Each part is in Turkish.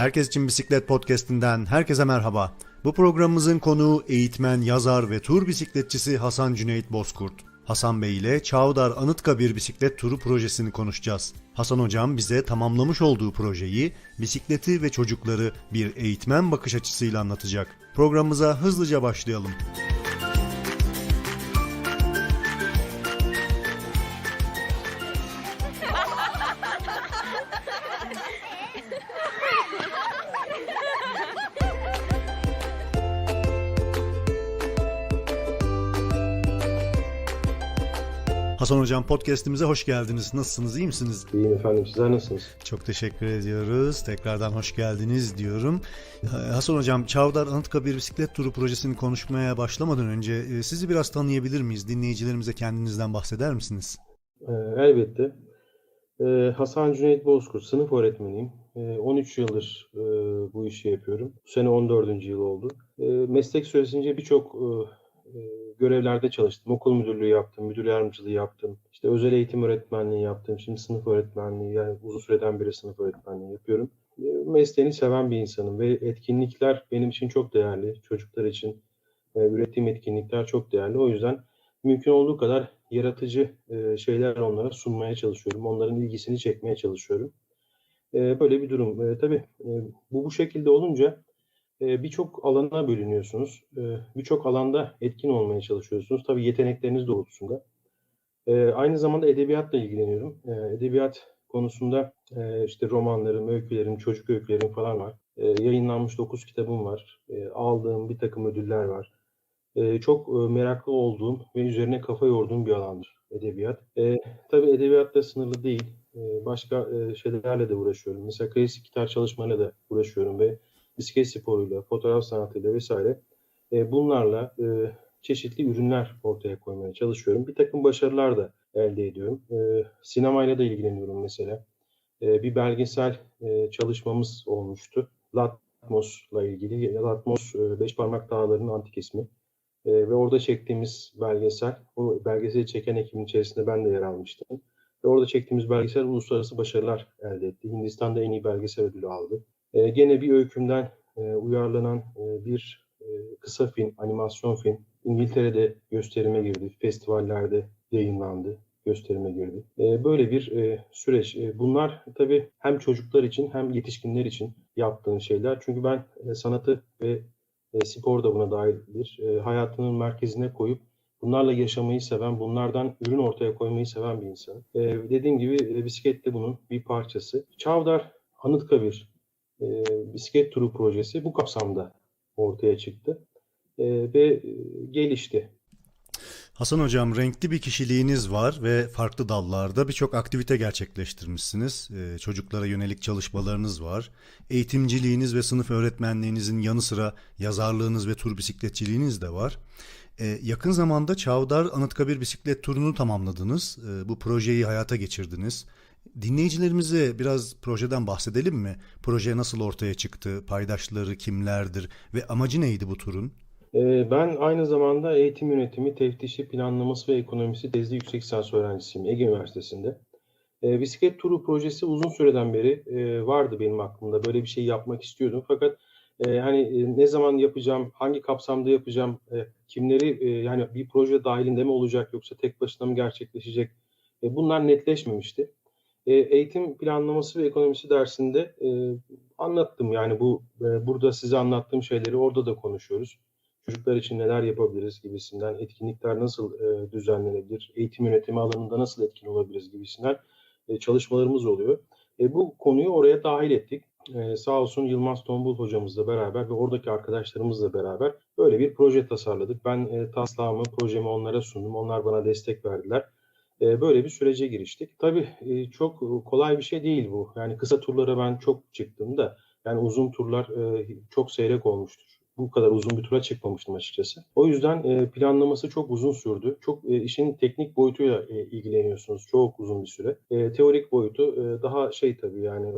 Herkes için Bisiklet Podcast'inden herkese merhaba. Bu programımızın konuğu eğitmen, yazar ve tur bisikletçisi Hasan Cüneyt Bozkurt. Hasan Bey ile Çavdar Anıtkabir bisiklet turu projesini konuşacağız. Hasan Hocam bize tamamlamış olduğu projeyi, bisikleti ve çocukları bir eğitmen bakış açısıyla anlatacak. Programımıza hızlıca başlayalım. Hasan Hocam podcast'imize hoş geldiniz. Nasılsınız, iyi misiniz? İyiyim efendim, sizler nasılsınız? Çok teşekkür ediyoruz. Tekrardan hoş geldiniz diyorum. Ee, Hasan Hocam, Çavdar Anıtkabir Bisiklet Turu projesini konuşmaya başlamadan önce e, sizi biraz tanıyabilir miyiz? Dinleyicilerimize kendinizden bahseder misiniz? Ee, elbette. Ee, Hasan Cüneyt Bozkurt, sınıf öğretmeniyim. Ee, 13 yıldır e, bu işi yapıyorum. Bu sene 14. yıl oldu. Ee, meslek süresince birçok e, görevlerde çalıştım. Okul müdürlüğü yaptım, müdür yardımcılığı yaptım. İşte özel eğitim öğretmenliği yaptım. Şimdi sınıf öğretmenliği, yani uzun süreden beri sınıf öğretmenliği yapıyorum. E, mesleğini seven bir insanım ve etkinlikler benim için çok değerli. Çocuklar için e, ürettiğim etkinlikler çok değerli. O yüzden mümkün olduğu kadar yaratıcı e, şeyler onlara sunmaya çalışıyorum. Onların ilgisini çekmeye çalışıyorum. E, böyle bir durum. E, tabii e, bu bu şekilde olunca e, birçok alana bölünüyorsunuz. E, birçok alanda etkin olmaya çalışıyorsunuz. Tabii yetenekleriniz doğrultusunda. E, aynı zamanda edebiyatla ilgileniyorum. Edebiyat konusunda e, işte romanlarım, öykülerim, çocuk öykülerim falan var. Yayınlanmış 9 kitabım var. Aldığım bir takım ödüller var. Çok e, meraklı olduğum ve üzerine kafa yorduğum bir alandır edebiyat. Tabii edebiyat da sınırlı değil. Başka e, şeylerle de uğraşıyorum. Mesela klasik gitar çalışmayla da uğraşıyorum ve bisiklet sporuyla, fotoğraf sanatıyla vesaire e, bunlarla e, çeşitli ürünler ortaya koymaya çalışıyorum. Bir takım başarılar da elde ediyorum. E, sinemayla da ilgileniyorum mesela. E, bir belgesel e, çalışmamız olmuştu. Latmos'la ilgili. Latmos, e, Beş Parmak Dağları'nın antik ismi. E, ve orada çektiğimiz belgesel, o belgeseli çeken ekibin içerisinde ben de yer almıştım. Ve orada çektiğimiz belgesel uluslararası başarılar elde etti. Hindistan'da en iyi belgesel ödülü aldı. E, gene bir öykümden e, uyarlanan e, bir e, kısa film, animasyon film İngiltere'de gösterime girdi, festivallerde yayınlandı, gösterime girdi. E, böyle bir e, süreç. E, bunlar tabii hem çocuklar için hem yetişkinler için yaptığın şeyler. Çünkü ben sanatı ve spor da buna dahildir. Hayatının merkezine koyup bunlarla yaşamayı seven, bunlardan ürün ortaya koymayı seven bir insan. Dediğim gibi bisiklet de bunun bir parçası. Çavdar Anıtkabir e, bisiklet turu projesi bu kapsamda ortaya çıktı e, ve e, gelişti. Hasan Hocam renkli bir kişiliğiniz var ve farklı dallarda birçok aktivite gerçekleştirmişsiniz. Ee, çocuklara yönelik çalışmalarınız var. Eğitimciliğiniz ve sınıf öğretmenliğinizin yanı sıra yazarlığınız ve tur bisikletçiliğiniz de var. Ee, yakın zamanda Çavdar Anıtkabir bisiklet turunu tamamladınız. Bu projeyi hayata geçirdiniz. Dinleyicilerimize biraz projeden bahsedelim mi? Proje nasıl ortaya çıktı? Paydaşları kimlerdir? Ve amacı neydi bu turun? Ee, Ben aynı zamanda eğitim yönetimi, teftişi, planlaması ve ekonomisi tezli yüksek lisans öğrencisiyim Ege Üniversitesi'nde. Ee, bisiklet turu projesi uzun süreden beri e, vardı benim aklımda. Böyle bir şey yapmak istiyordum. Fakat e, hani e, ne zaman yapacağım, hangi kapsamda yapacağım, kimleri yani bir proje dahilinde mi olacak yoksa tek başına mı gerçekleşecek? Bunlar netleşmemişti. E, eğitim planlaması ve ekonomisi dersinde e, anlattım. Yani bu e, burada size anlattığım şeyleri orada da konuşuyoruz çocuklar için neler yapabiliriz gibisinden, etkinlikler nasıl e, düzenlenebilir, eğitim yönetimi alanında nasıl etkin olabiliriz gibisinden e, çalışmalarımız oluyor. E, bu konuyu oraya dahil ettik. E, sağ olsun Yılmaz Tombul hocamızla beraber ve oradaki arkadaşlarımızla beraber böyle bir proje tasarladık. Ben e, taslağımı, projemi onlara sundum. Onlar bana destek verdiler. E, böyle bir sürece giriştik. Tabii e, çok kolay bir şey değil bu. Yani kısa turlara ben çok çıktım da yani uzun turlar e, çok seyrek olmuştur bu kadar uzun bir tura çıkmamıştım açıkçası. O yüzden e, planlaması çok uzun sürdü. Çok e, işin teknik boyutuyla e, ilgileniyorsunuz çok uzun bir süre. E, teorik boyutu e, daha şey tabii yani,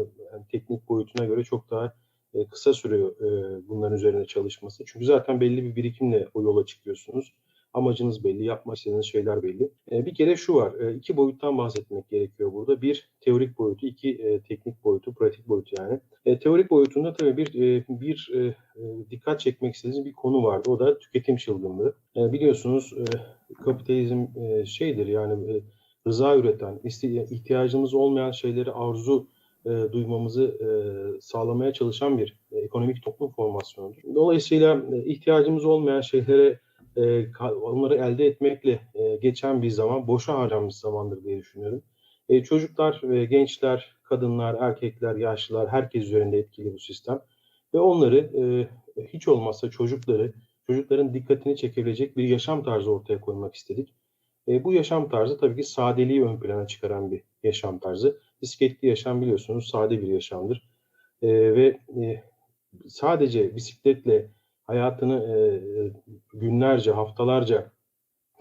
teknik boyutuna göre çok daha e, kısa sürüyor e, bunların üzerine çalışması. Çünkü zaten belli bir birikimle o yola çıkıyorsunuz. Amacınız belli, yapmak istediğiniz şeyler belli. E, bir kere şu var, e, iki boyuttan bahsetmek gerekiyor burada. Bir teorik boyutu, iki e, teknik boyutu, pratik boyutu yani. E, teorik boyutunda tabii bir e, bir e, e, dikkat çekmek istediğiniz bir konu vardı. O da tüketim çılgınlığı. E, biliyorsunuz e, kapitalizm e, şeydir yani e, rıza üreten, ihtiyacımız olmayan şeyleri arzu e, duymamızı e, sağlamaya çalışan bir e, ekonomik toplum formasyonudur. Dolayısıyla e, ihtiyacımız olmayan şeylere e, onları elde etmekle e, geçen bir zaman, boşa harcanmış zamandır diye düşünüyorum. E, çocuklar ve gençler, kadınlar, erkekler, yaşlılar herkes üzerinde etkili bu sistem. Ve onları e, hiç olmazsa çocukları, çocukların dikkatini çekebilecek bir yaşam tarzı ortaya koymak istedik. E, bu yaşam tarzı tabii ki sadeliği ön plana çıkaran bir yaşam tarzı. Bisikletli yaşam biliyorsunuz sade bir yaşamdır. E, ve e, sadece bisikletle hayatını e, günlerce, haftalarca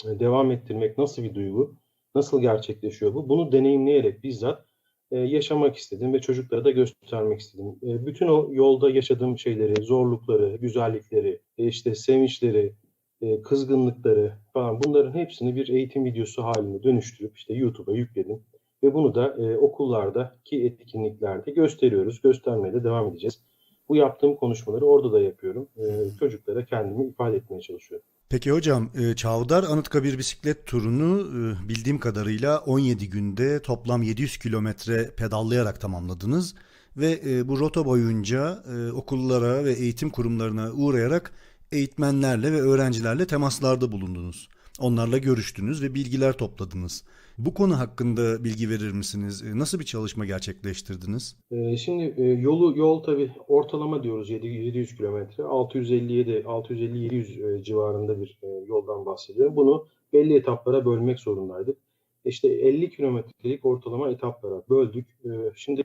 e, devam ettirmek nasıl bir duygu? Nasıl gerçekleşiyor bu? Bunu deneyimleyerek bizzat e, yaşamak istedim ve çocuklara da göstermek istedim. E, bütün o yolda yaşadığım şeyleri, zorlukları, güzellikleri, e, işte sevinçleri, e, kızgınlıkları falan bunların hepsini bir eğitim videosu haline dönüştürüp işte YouTube'a yükledim. Ve bunu da e, okullardaki etkinliklerde gösteriyoruz. Göstermeye de devam edeceğiz. Bu yaptığım konuşmaları orada da yapıyorum. E, çocuklara kendimi ifade etmeye çalışıyorum. Peki hocam, e, Çavdar Anıtkabir bisiklet turunu e, bildiğim kadarıyla 17 günde toplam 700 kilometre pedallayarak tamamladınız ve e, bu rota boyunca okullara ve eğitim kurumlarına uğrayarak eğitmenlerle ve öğrencilerle temaslarda bulundunuz. Onlarla görüştünüz ve bilgiler topladınız. Bu konu hakkında bilgi verir misiniz? E, Nasıl bir çalışma gerçekleştirdiniz? Ee, Şimdi e, yolu yol tabii ortalama diyoruz 7 700 kilometre 657 650-700 e, civarında bir e, yoldan bahsediyorum. Bunu belli etaplara bölmek zorundaydık. İşte 50 kilometrelik ortalama etaplara böldük. E, Şimdi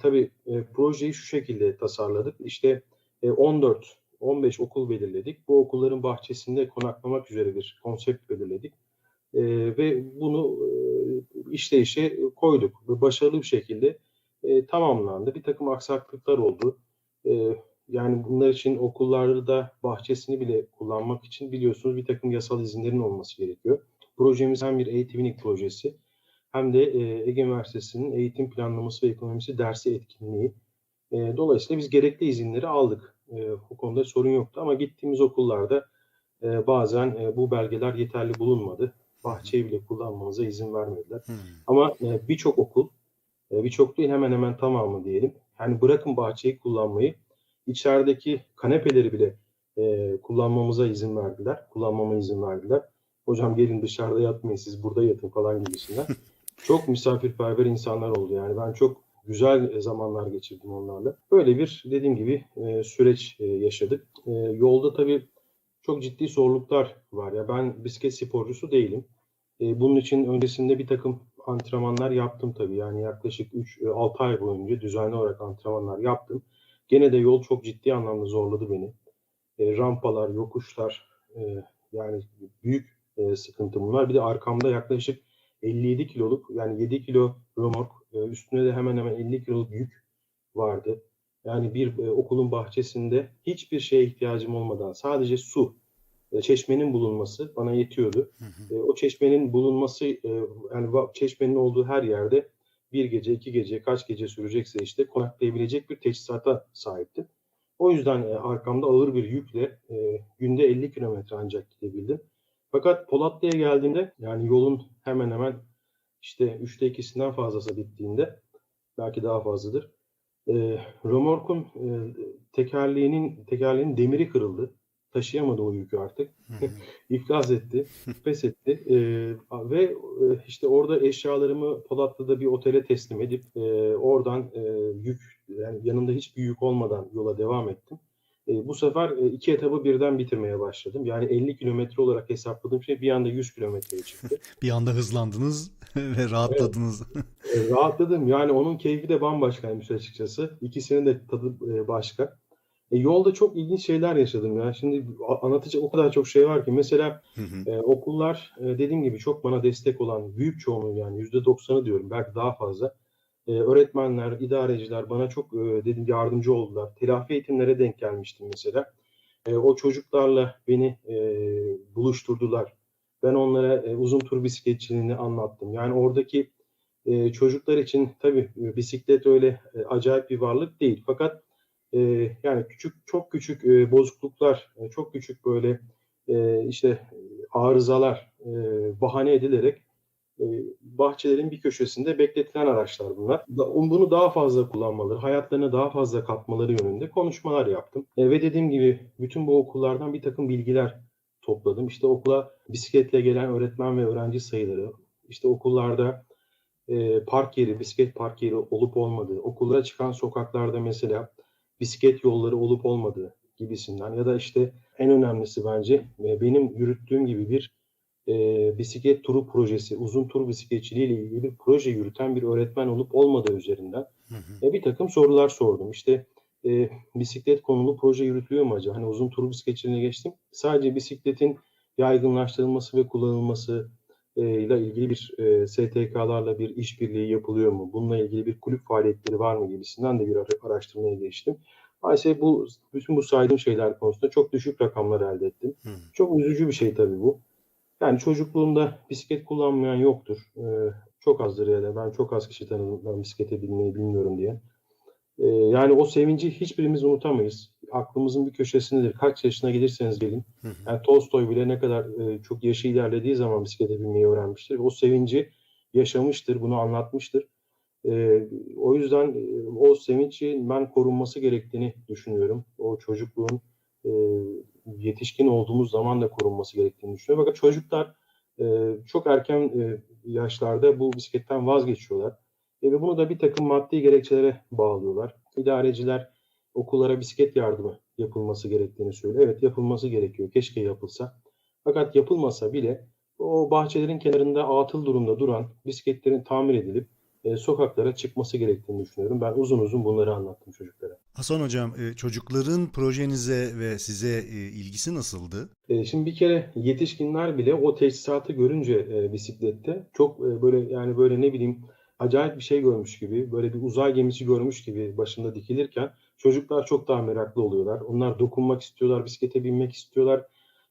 tabii projeyi şu şekilde tasarladık. İşte e, 14 15 okul belirledik. Bu okulların bahçesinde konaklamak üzere bir konsept belirledik. E, ve bunu e, işleyişe koyduk. Başarılı bir şekilde e, tamamlandı. Bir takım aksaklıklar oldu. E, yani bunlar için okullarda bahçesini bile kullanmak için biliyorsunuz bir takım yasal izinlerin olması gerekiyor. Projemiz hem bir eğitimlik projesi hem de e, Ege Üniversitesi'nin eğitim planlaması ve ekonomisi dersi etkinliği. Dolayısıyla biz gerekli izinleri aldık. Bu konuda sorun yoktu ama gittiğimiz okullarda bazen bu belgeler yeterli bulunmadı. Bahçeyi bile kullanmamıza izin vermediler. Hmm. Ama e, birçok okul, e, birçok değil hemen hemen tamamı diyelim. Yani bırakın bahçeyi kullanmayı, içerideki kanepeleri bile e, kullanmamıza izin verdiler. Kullanmama izin verdiler. Hocam gelin dışarıda yatmayın siz burada yatın falan gibisinden. Çok misafirperver insanlar oldu yani. Ben çok güzel zamanlar geçirdim onlarla. Böyle bir dediğim gibi e, süreç e, yaşadık. E, yolda tabii çok ciddi zorluklar var. Ya ben bisiklet sporcusu değilim. E, bunun için öncesinde bir takım antrenmanlar yaptım tabii. Yani yaklaşık 3-6 ay boyunca düzenli olarak antrenmanlar yaptım. Gene de yol çok ciddi anlamda zorladı beni. E, rampalar, yokuşlar e, yani büyük e, sıkıntı bunlar. Bir de arkamda yaklaşık 57 kiloluk yani 7 kilo römork e, üstüne de hemen hemen 50 kiloluk yük vardı. Yani bir e, okulun bahçesinde hiçbir şeye ihtiyacım olmadan sadece su, e, çeşmenin bulunması bana yetiyordu. E, o çeşmenin bulunması e, yani çeşmenin olduğu her yerde bir gece, iki gece, kaç gece sürecekse işte konaklayabilecek bir teçhizata sahiptim. O yüzden e, arkamda ağır bir yükle e, günde 50 kilometre ancak gidebildim. Fakat Polatlı'ya geldiğimde yani yolun hemen hemen işte üçte ikisinden fazlası bittiğinde belki daha fazladır. E, römorkun e, tekerleğinin tekerleğinin demiri kırıldı. Taşıyamadı o yükü artık. İflas etti, pes etti E, ve e, işte orada eşyalarımı Polatlı'da bir otele teslim edip e, oradan e, yük yani yanımda hiçbir yük olmadan yola devam ettim. E, bu sefer e, iki etabı birden bitirmeye başladım. Yani 50 kilometre olarak hesapladığım şey bir anda 100 kilometreye çıktı. Bir anda hızlandınız ve rahatladınız. E, rahatladım. Yani onun keyfi de bambaşkaymış açıkçası. İkisinin de tadı e, başka. E, yolda çok ilginç şeyler yaşadım ya. Şimdi anlatacak o kadar çok şey var ki. Mesela Hı hı. e, okullar e, dediğim gibi çok bana destek olan büyük çoğunluğu yani %90'ı diyorum belki daha fazla. E, öğretmenler, idareciler bana çok e, dedim yardımcı oldular. Telafi eğitimlere denk gelmiştim mesela. E, o çocuklarla beni e, buluşturdular. Ben onlara e, uzun tur bisikletçiliğini anlattım. Yani oradaki e, çocuklar için tabii e, bisiklet öyle e, acayip bir varlık değil. Fakat e, yani küçük çok küçük e, bozukluklar, e, çok küçük böyle e, işte arızalar e, bahane edilerek e, bahçelerin bir köşesinde bekletilen araçlar bunlar. Da- Bunu daha fazla kullanmaları, hayatlarına daha fazla katmaları yönünde konuşmalar yaptım. E, ve dediğim gibi bütün bu okullardan bir takım bilgiler topladım. İşte okula bisikletle gelen öğretmen ve öğrenci sayıları, işte okullarda e, park yeri, bisiklet park yeri olup olmadığı, okullara çıkan sokaklarda mesela bisiklet yolları olup olmadığı gibisinden ya da işte en önemlisi bence e, benim yürüttüğüm gibi bir e, bisiklet turu projesi, uzun tur bisikletçiliği ile ilgili bir proje yürüten bir öğretmen olup olmadığı üzerinden e, bir takım sorular sordum. İşte e, bisiklet konulu proje yürütülüyor mu acaba? Hani uzun tur bisikletçiliğine geçtim. Sadece bisikletin yaygınlaştırılması ve kullanılması ile ilgili bir e, STK'larla bir işbirliği yapılıyor mu? Bununla ilgili bir kulüp faaliyetleri var mı gibisinden de bir ara- araştırmaya geçtim. Maalesef bu bütün bu saydığım şeyler konusunda çok düşük rakamlar elde ettim. Hı. Çok üzücü bir şey tabii bu. Yani çocukluğumda bisiklet kullanmayan yoktur. Ee, çok azdır ya da ben çok az kişi tanıdım ben bisiklete binmeyi bilmiyorum diye. Ee, yani o sevinci hiçbirimiz unutamayız. Aklımızın bir köşesindedir. Kaç yaşına gelirseniz gelin. Hı hı. Yani Tolstoy bile ne kadar e, çok yaşı ilerlediği zaman bisiklete binmeyi öğrenmiştir. O sevinci yaşamıştır, bunu anlatmıştır. Ee, o yüzden e, o sevinci ben korunması gerektiğini düşünüyorum. O çocukluğun e, yetişkin olduğumuz zaman da korunması gerektiğini düşünüyorum. Fakat çocuklar e, çok erken e, yaşlarda bu bisikletten vazgeçiyorlar. E, ve bunu da bir takım maddi gerekçelere bağlıyorlar. İdareciler okullara bisiklet yardımı yapılması gerektiğini söylüyor. Evet yapılması gerekiyor. Keşke yapılsa. Fakat yapılmasa bile o bahçelerin kenarında atıl durumda duran bisikletlerin tamir edilip e, sokaklara çıkması gerektiğini düşünüyorum. Ben uzun uzun bunları anlattım çocuklara. Hasan Hocam, e, çocukların projenize ve size e, ilgisi nasıldı? E, şimdi bir kere yetişkinler bile o tesisatı görünce e, bisiklette çok e, böyle yani böyle ne bileyim acayip bir şey görmüş gibi böyle bir uzay gemisi görmüş gibi başında dikilirken çocuklar çok daha meraklı oluyorlar. Onlar dokunmak istiyorlar, bisiklete binmek istiyorlar.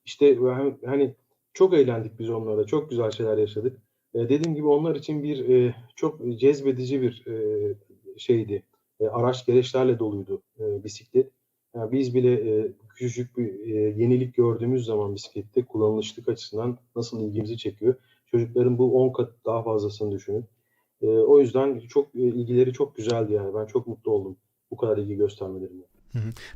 İşte hani çok eğlendik biz onlarla, çok güzel şeyler yaşadık. E, dediğim gibi onlar için bir e, çok cezbedici bir e, şeydi. E, araç gereçlerle doluydu e, bisiklet. Yani biz bile e, küçücük bir e, yenilik gördüğümüz zaman bisiklette kullanılışlık açısından nasıl ilgimizi çekiyor. Çocukların bu 10 kat daha fazlasını düşünün. E, o yüzden çok e, ilgileri çok güzeldi yani. Ben çok mutlu oldum bu kadar ilgi göstermelerine.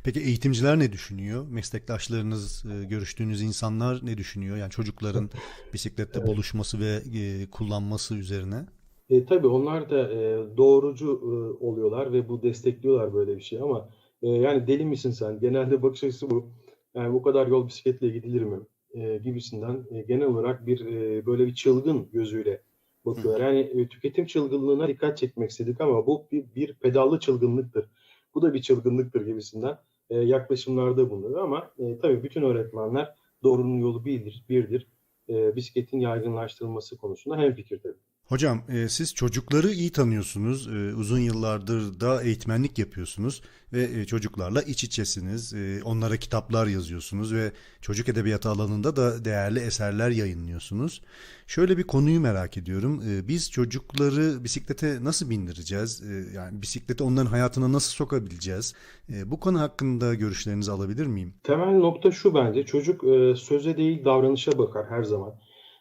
Peki eğitimciler ne düşünüyor? Meslektaşlarınız, e, görüştüğünüz insanlar ne düşünüyor? Yani çocukların bisiklette buluşması ve e, kullanması üzerine. E, tabii onlar da e, doğrucu e, oluyorlar ve bu destekliyorlar böyle bir şey ama e, yani deli misin sen? Genelde bakış açısı bu. Yani bu kadar yol bisikletle gidilir mi? E, gibisinden e, genel olarak bir e, böyle bir çılgın gözüyle bakıyorlar. Yani e, tüketim çılgınlığına dikkat çekmek istedik ama bu bir, bir pedallı çılgınlıktır. Bu da bir çılgınlıktır gibisinden e, yaklaşımlarda bulunur ama e, tabii bütün öğretmenler doğrunun yolu birdir, birdir. E, bisikletin yaygınlaştırılması konusunda hemfikir tabii. Hocam, e, siz çocukları iyi tanıyorsunuz. E, uzun yıllardır da eğitmenlik yapıyorsunuz ve e, çocuklarla iç içesiniz. E, onlara kitaplar yazıyorsunuz ve çocuk edebiyatı alanında da değerli eserler yayınlıyorsunuz. Şöyle bir konuyu merak ediyorum. E, biz çocukları bisiklete nasıl bindireceğiz? E, yani bisikleti onların hayatına nasıl sokabileceğiz? E, bu konu hakkında görüşlerinizi alabilir miyim? Temel nokta şu bence. Çocuk e, söze değil davranışa bakar her zaman.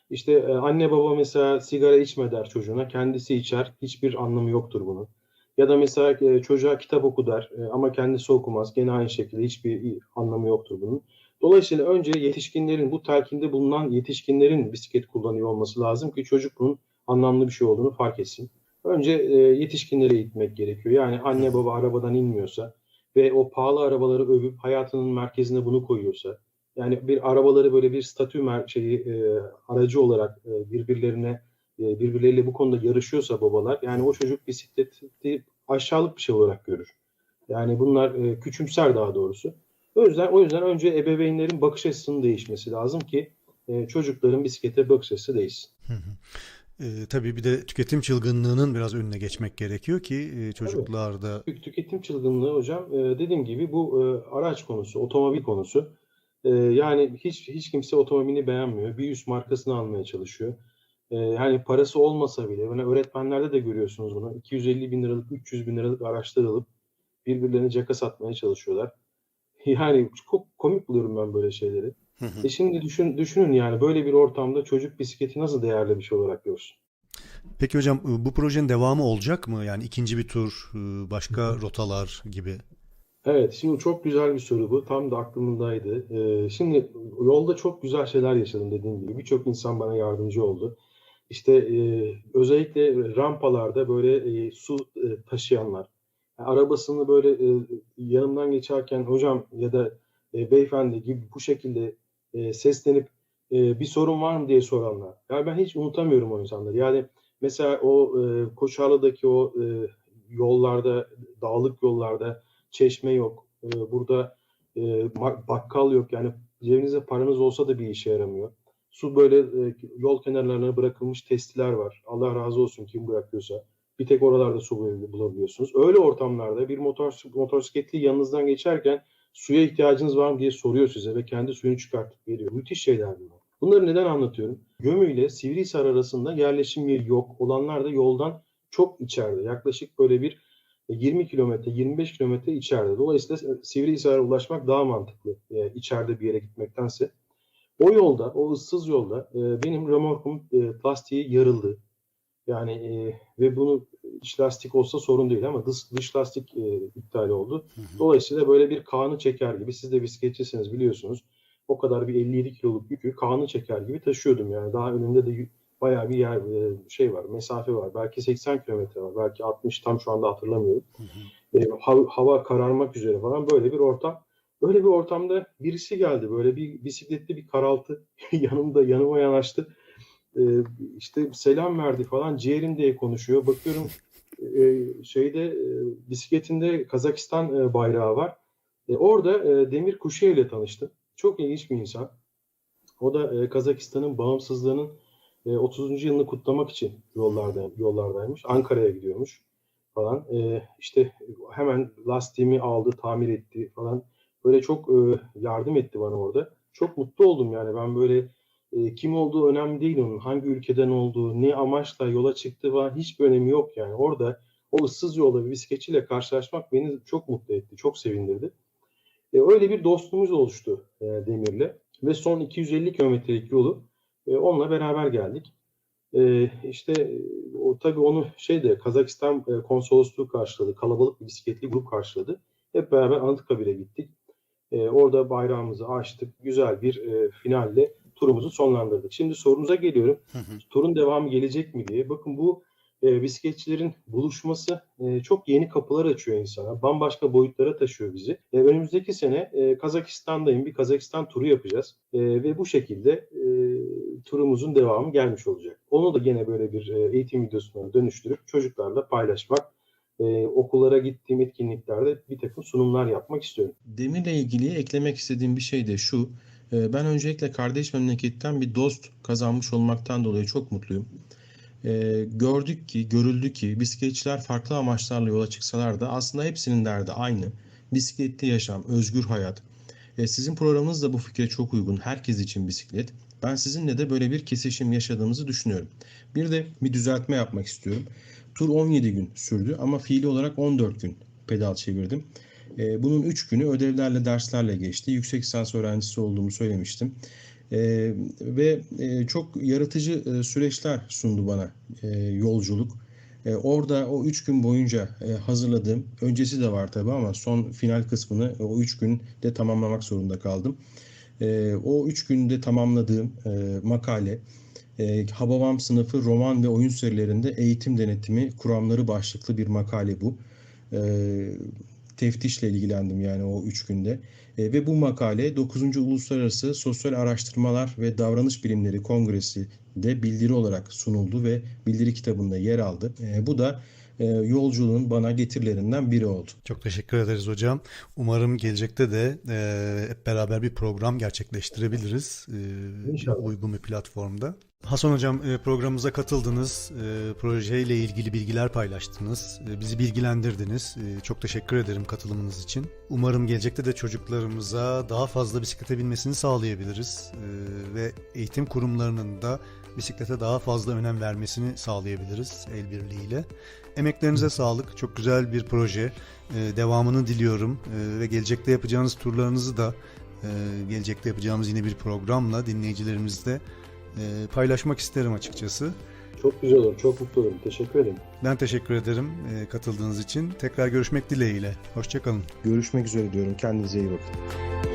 İşte e, anne baba mesela sigara içme der çocuğuna. Kendisi içer. Hiçbir anlamı yoktur bunun. Ya da mesela e, çocuğa kitap oku der e, ama kendisi okumaz. Gene aynı şekilde hiçbir anlamı yoktur bunun. Dolayısıyla önce yetişkinlerin, bu telkinde bulunan yetişkinlerin bisiklet kullanıyor olması lazım ki çocuk bunun anlamlı bir şey olduğunu fark etsin. Önce e, yetişkinlere eğitmek gerekiyor. Yani anne baba arabadan inmiyorsa ve o pahalı arabaları övüp hayatının merkezine bunu koyuyorsa, yani bir arabaları böyle bir statü şeyi e, aracı olarak e, birbirlerine e, birbirleriyle bu konuda yarışıyorsa babalar, yani o çocuk bisikleti aşağılık bir şey olarak görür. Yani bunlar e, küçümser daha doğrusu. O yüzden o yüzden önce ebeveynlerin bakış açısının değişmesi lazım ki e, çocukların bisiklete bakış açısı değişsin. Hı hı. E, tabii bir de tüketim çılgınlığının biraz önüne geçmek gerekiyor ki e, çocuklarda Tük- Tüketim çılgınlığı hocam e, dediğim gibi bu e, araç konusu, otomobil konusu. Ee, yani hiç hiç kimse otomobilini beğenmiyor. Bir üst markasını almaya çalışıyor. Ee, hani parası olmasa bile, yani öğretmenlerde de görüyorsunuz bunu. 250 bin liralık, 300 bin liralık araçlar alıp birbirlerine caka satmaya çalışıyorlar. Yani çok komik buluyorum ben böyle şeyleri. Hı hı. E şimdi düşün, düşünün yani böyle bir ortamda çocuk bisikleti nasıl değerli bir şey olarak görsün? Peki hocam bu projenin devamı olacak mı? Yani ikinci bir tur, e, başka rotalar gibi. Evet, şimdi çok güzel bir soru bu. Tam da aklımdaydı. Ee, şimdi yolda çok güzel şeyler yaşadım dediğim gibi. Birçok insan bana yardımcı oldu. İşte e, özellikle rampalarda böyle e, su e, taşıyanlar, yani arabasını böyle e, yanımdan geçerken hocam ya da e, beyefendi gibi bu şekilde e, seslenip e, bir sorun var mı diye soranlar. Yani ben hiç unutamıyorum o insanları. Yani mesela o e, Koçarlı'daki o e, yollarda, dağlık yollarda çeşme yok. E, burada e, bakkal yok. Yani cebinizde paranız olsa da bir işe yaramıyor. Su böyle e, yol kenarlarına bırakılmış testiler var. Allah razı olsun kim bırakıyorsa. Bir tek oralarda su bul- bulabiliyorsunuz. Öyle ortamlarda bir motor motosikletli yanınızdan geçerken suya ihtiyacınız var mı diye soruyor size ve kendi suyunu çıkartıp veriyor. Müthiş şeyler bunlar. Bunları neden anlatıyorum? Gömü ile Sivrihisar arasında yerleşim yeri yok. Olanlar da yoldan çok içeride. Yaklaşık böyle bir 20 kilometre, 25 kilometre içeride. Dolayısıyla Sivrihisar'a ulaşmak daha mantıklı e, içeride bir yere gitmektense. O yolda, o ıssız yolda e, benim römorkum e, plastiği yarıldı. Yani e, ve bunu iç lastik olsa sorun değil ama dış, dış lastik e, iptal oldu. Hı hı. Dolayısıyla böyle bir kağını çeker gibi, siz de bisikletçisiniz biliyorsunuz. O kadar bir 57 kiloluk yükü kağını çeker gibi taşıyordum yani. Daha önümde de bayağı bir yer e, şey var, mesafe var. Belki 80 kilometre var, belki 60 tam şu anda hatırlamıyorum. Hı hı. E, hav- hava kararmak üzere falan böyle bir ortam. Böyle bir ortamda birisi geldi böyle bir bisikletli bir karaltı yanımda yanıma yanaştı. E, işte selam verdi falan ciğerim diye konuşuyor. Bakıyorum e, şeyde e, bisikletinde Kazakistan e, bayrağı var. E, orada e, Demir Kuşiyev ile tanıştım. Çok ilginç bir insan. O da e, Kazakistan'ın bağımsızlığının e, 30. yılını kutlamak için yollarda yollardaymış. Ankara'ya gidiyormuş falan. E, işte hemen lastiğimi aldı, tamir etti falan. Böyle çok e, yardım etti bana orada. Çok mutlu oldum yani. Ben böyle e, kim olduğu önemli değil onun. Hangi ülkeden olduğu, ne amaçla yola çıktığı falan hiçbir önemi yok yani. Orada o ıssız yolda bir bisikletçiyle karşılaşmak beni çok mutlu etti, çok sevindirdi. E, öyle bir dostluğumuz oluştu e, Demir'le ve son 250 kilometrelik yolu e, onunla beraber geldik. E, işte o tabii onu şeyde Kazakistan e, konsolosluğu karşıladı, kalabalık bir bisikletli grup karşıladı. Hep beraber Anıtkabir'e gittik. E, orada bayrağımızı açtık, güzel bir e, finalle turumuzu sonlandırdık. Şimdi sorunuza geliyorum. Hı hı. Turun devamı gelecek mi diye. Bakın bu e, bisikletçilerin buluşması e, çok yeni kapılar açıyor insana. Bambaşka boyutlara taşıyor bizi. E, önümüzdeki sene e, Kazakistan'dayım. Bir Kazakistan turu yapacağız. E, ve bu şekilde e, turumuzun devamı gelmiş olacak. Onu da gene böyle bir e, eğitim videosuna dönüştürüp çocuklarla paylaşmak, e, okullara gittiğim etkinliklerde bir takım sunumlar yapmak istiyorum. Demir'le ilgili eklemek istediğim bir şey de şu. Ee, Ben öncelikle kardeş memleketten bir dost kazanmış olmaktan dolayı çok mutluyum. Ee, Gördük ki, görüldü ki bisikletçiler farklı amaçlarla yola çıksalar da aslında hepsinin derdi aynı. Bisikletli yaşam, özgür hayat. Ee, Sizin programınız da bu fikre çok uygun. Herkes için bisiklet. Ben sizinle de böyle bir kesişim yaşadığımızı düşünüyorum. Bir de bir düzeltme yapmak istiyorum. Tur 17 gün sürdü ama fiili olarak 14 gün pedal çevirdim. Ee, Bunun 3 günü ödevlerle, derslerle geçti. Yüksek lisans öğrencisi olduğumu söylemiştim. Ee, ve e, çok yaratıcı e, süreçler sundu bana e, yolculuk. E, orada o 3 gün boyunca e, hazırladığım, öncesi de var tabii ama son final kısmını e, o 3 günde tamamlamak zorunda kaldım. E, o 3 günde tamamladığım e, makale, e, Hababam sınıfı roman ve oyun serilerinde eğitim denetimi kuramları başlıklı bir makale bu. E, teftişle ilgilendim yani o üç günde. E, ve bu makale 9. Uluslararası Sosyal Araştırmalar ve Davranış Bilimleri Kongresi de bildiri olarak sunuldu ve bildiri kitabında yer aldı. E, bu da e, yolculuğun bana getirilerinden biri oldu. Çok teşekkür ederiz hocam. Umarım gelecekte de e, hep beraber bir program gerçekleştirebiliriz. E, İnşallah. Uygun bir platformda. Hasan Hocam e, programımıza katıldınız, e, projeyle ilgili bilgiler paylaştınız, e, bizi bilgilendirdiniz. Çok teşekkür ederim katılımınız için. Umarım gelecekte de çocuklarımıza daha fazla bisiklete binmesini sağlayabiliriz ve eğitim kurumlarının da bisiklete daha fazla önem vermesini sağlayabiliriz el birliğiyle. Emeklerinize sağlık, çok güzel bir proje. Devamını diliyorum ve gelecekte yapacağınız turlarınızı da gelecekte yapacağımız yine bir programla dinleyicilerimizle e, paylaşmak isterim açıkçası. Çok güzel olur. Çok mutlu olurum. Teşekkür ederim. Ben teşekkür ederim e, katıldığınız için. Tekrar görüşmek dileğiyle. Hoşçakalın. Görüşmek üzere diyorum. Kendinize iyi bakın.